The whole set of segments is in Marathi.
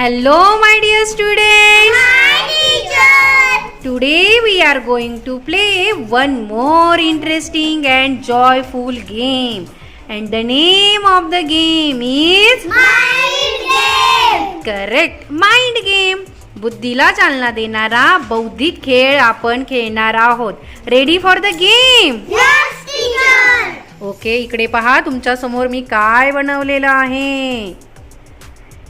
Hello my dear student today we are going to play one more interesting and joyful game and the name of the game is correct mind game बुद्धीला चालना देणारा बौद्धिक खेळ आपण खेळणार आहोत. Ready for the game okay इकडे पहा तुमच्यासमोर मी काय बनवलेलं आहे?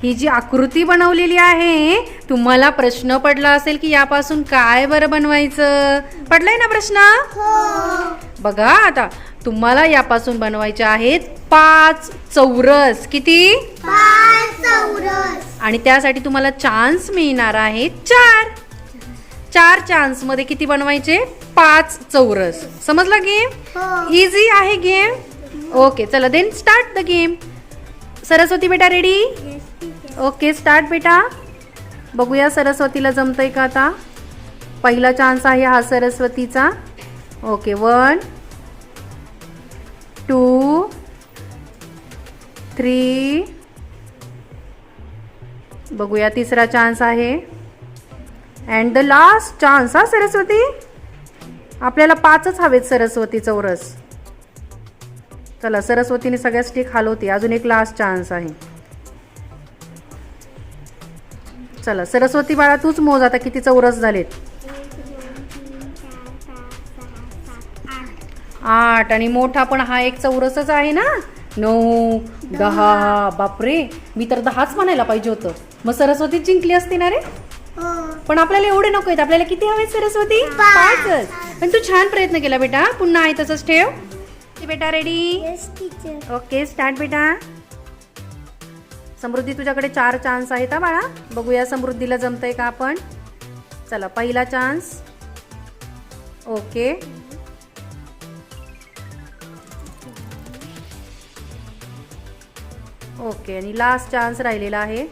ही जी आकृती बनवलेली आहे तुम्हाला प्रश्न पडला असेल की यापासून काय बरं बनवायचं? पडलाय ना प्रश्न? बघा आता तुम्हाला यापासून बनवायचे आहेत पाच चौरस. किती? आणि त्यासाठी तुम्हाला चान्स मिळणार आहे चार. चार चान्समध्ये किती बनवायचे? पाच चौरस. समजला गेम इझी आहे गेम ओके चला then start the game Saraswati बेटा रेडी ओके स्टार्ट बेटा. बघूया सरस्वतीला जमतंय का आता? पहिला चान्स आहे हा सरस्वतीचा. ओके वन टू थ्री बघूया तिसरा चान्स आहे. अँड द लास्ट चान्स हा सरस्वती? आपल्याला पाचच हवेत सरस्वती चौरस. चला सरस्वतीने सगळ्या स्टिक हलवते अजून एक लास्ट चान्स आहे. चला सरस्वती बाळा तूच मोज आता किती चौरस झालेत. आठ आणि मोठा पण हा एक चौरसच आहे ना? नऊ दहा बापरे मी तर दहाच म्हणायला पाहिजे होतं. मग सरस्वती जिंकली असती ना रे? पण आपल्याला एवढे नको आहेत. आपल्याला किती हवेत सरस्वती? पाचच. पण तू छान प्रयत्न केला बेटा. पुन्हा आहे तसंच ठेव. बेटा रेडी ओके स्टार्ट बेटा. समृद्धी तुझ्याकडे चार चान्स आहेत हा बाळा. बघूया समृद्धीला जमतंय का आपण. चला पहिला चान्स ओके ओके आणि लास्ट चान्स राहिलेला आहे.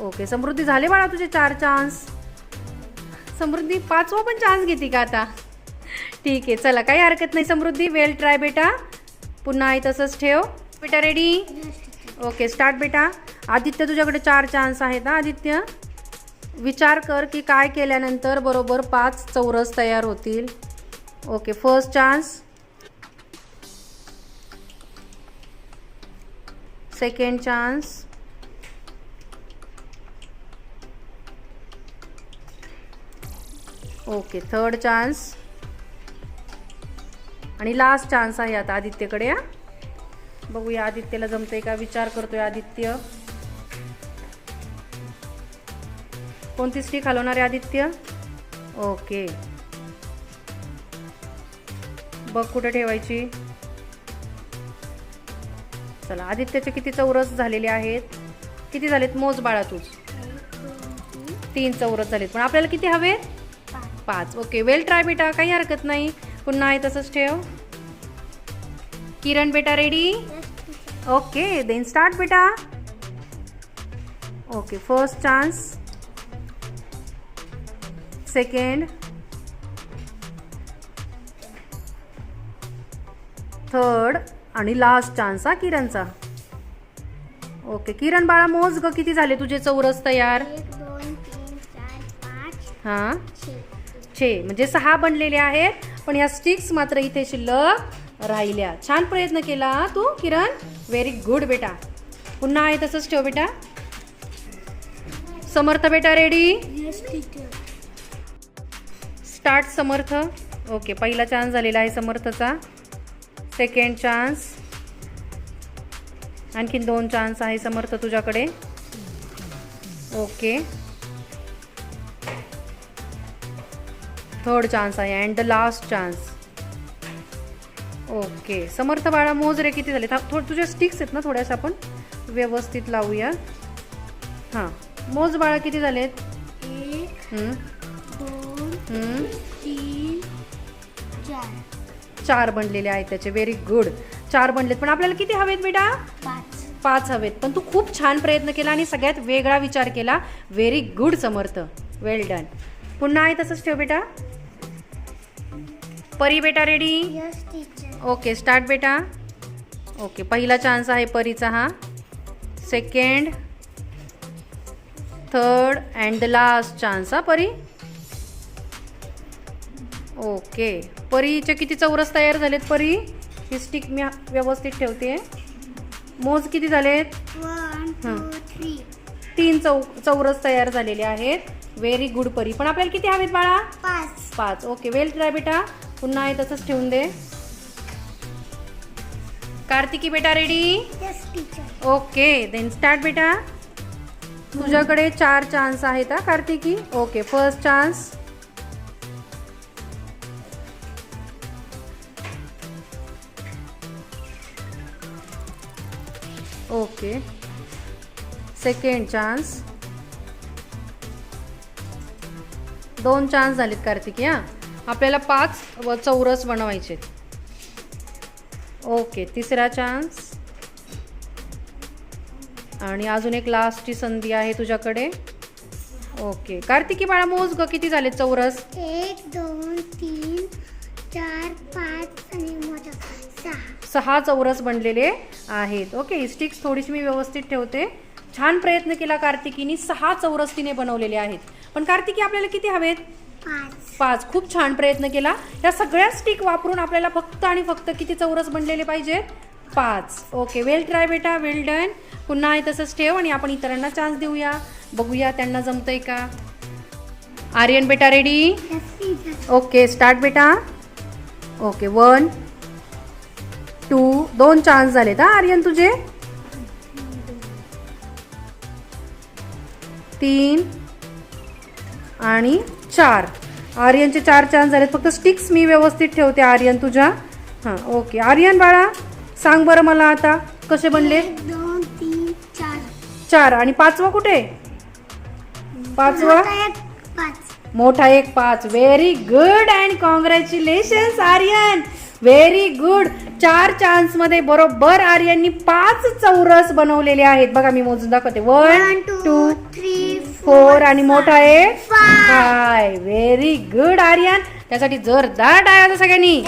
ओके समृद्धी झाले बाळा तुझे चार चान्स समृद्धी पाचवा पण चान्स घेते का आता? ठीक आहे चला काही हरकत नाही. समृद्धी वेल ट्राय बेटा. पुन्हा आहे तसंच ठेव. बेटा रेडी ओके स्टार्ट बेटा. आदित्य तुझ्याकडे चार चान्स आहेत ना आदित्य. विचार कर की काय केल्यानंतर बरोबर पाच चौरस तयार होतील. Okay first chance second chance okay third chance आणि लास्ट चान्स आहे आता आदित्यकडे हा. बघूया आदित्यला जमतंय का? विचार करतोय आदित्य. कोणती स्टिक हलवणार आहे आदित्य? ओके. बघ कुठे ठेवायची. चला आदित्यचे किती चौरस झालेले आहेत. किती झालेत? मोज बाळा तूच. तीन चौरस झालेत. पण आपल्याला किती हवे? पाच. ओके वेल ट्राय बेटा काही हरकत नाही. पुन्हा आहे तसंच ठेव. किरण बेटा रेडी ओके देन स्टार्ट बेटा okay first chance second third आणि लास्ट चान्स हा किरणचा. ओके किरण बाळा मोज ग किती झाले तुझे चौरस तयार? हां? छे. म्हणजे सहा बनलेले आहेत पण या स्टिक्स मात्र इथे शिल्लक राहिल्या. छान प्रयत्न केला तू किरण. व्हेरी गुड बेटा. पुन्हा आहे तसंच ठेव बेटा. समर्थ बेटा रेडी स्टार्ट समर्थ. ओके पहिला चान्स झालेला आहे समर्थचा. सेकंड चान्स आणखीन दोन चान्स आहे समर्थ तुझ्याकडे. ओके थर्ड चान्स आहे and the last chance okay. Samarth बाळा मोज रे किती झाले थोडं तुझ्या स्टिक्स आहेत ना थोड्याशा आपण? व्यवस्थित लावूया. हां. मोज बाळा किती झालेत? हम्म. चार. बनलेले आहेत त्याचे. व्हेरी गुड चार बनलेत. पण आपल्याला किती हवेत बेटा? पाच. हवेत. पण तू खूप छान प्रयत्न केला आणि सगळ्यात वेगळा विचार केला. Very good Samarth. Well done पुन्हा आहे तसंच ठेव बेटा. परी बेटा रेडी ओके स्टार्ट बेटा. ओके पहिला चान्स आहे परीचा हा. Second third and the last chance हा परी. ओके परीचे किती चौरस तयार झालेत परी? ही स्टिक मी व्यवस्थित ठेवते. मोज किती झालेत? तीन चौ चौरस तयार झालेले आहेत. व्हेरी गुड परी. पण आपल्याला किती हवेत बाळा? पाच. पाच. ओके वेल ट्राय बेटा. पुन्हा आहे तसंच ठेवून दे. कार्तिकी बेटा रेडी ओके देन स्टार्ट बेटा. तुझ्याकडे चार चान्स आहेत हा Kartiki. Okay first chance okay second chance दोन चान्स झालेत कार्तिकी हा. आपल्याला पाच व चौरस बनवायचे ओके तिसरा चान्स आणि अजून एक लास्टची संधी आहे तुझ्याकडे. ओके कार्तिकी बाळा मोज ग किती झाले चौरस? एक दोन तीन चार पाच आणि सहा. सहा चौरस बनलेले आहेत. ओके स्टिक्स थोडीशी मी व्यवस्थित ठेवते. छान प्रयत्न केला कार्तिकीनी सहा चौरस तिने बनवलेले आहेत. पण कार्तिकी आपल्याला किती हवेत? पाच. पाच. खूप छान प्रयत्न केला. या सगळ्या स्टिक वापरून आपल्याला फक्त आणि फक्त किती चौरस बनलेले पाहिजेत पाच. ओके वेल ट्राय बेटा वेल डन पुन्हा आहे तसंच ठेव आणि आपण इतरांना चान्स देऊया. बघूया त्यांना जमतंय का? आर्यन बेटा रेडी ओके स्टार्ट बेटा. ओके वन टू दोन चान्स झालेत हा आर्यन तुझे? तीन आणि चार. आर्यनचे चार चान्स झालेत. फक्त स्टिक्स मी व्यवस्थित ठेवते आर्यन तुझ्या? हां ओके आर्यन बाळा सांग बरं मला आता कसे बनले? दोन तीन चार. चार. आणि पाचवा कुठे? पाचवा? मोठा एक पाच. मोठा एक पाच. Very good and congratulation Aryan. Very good चार चान्समध्ये बरोबर आर्यननी पाच चौरस बनवलेले आहेत. बघा मी मोजून दाखवते. वन टू थ्री फोर आणि मोठा five. Five. Very good Aryan त्यासाठी जोरदार सगळ्यांनी.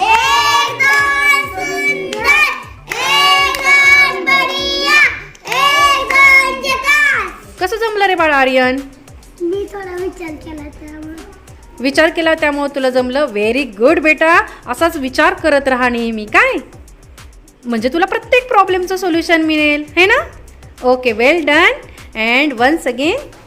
बढिया एकदम झकास कसं जमलं रे बाळा आर्यन मी थोडा विचार केला त्यामुळे. विचार केला त्यामुळे तुला जमलं. व्हेरी गुड बेटा. असाच विचार करत राहा नेहमी. काय? म्हणजे तुला प्रत्येक प्रॉब्लेमचं सोल्युशन मिळेल. है ना? Okay well done and once again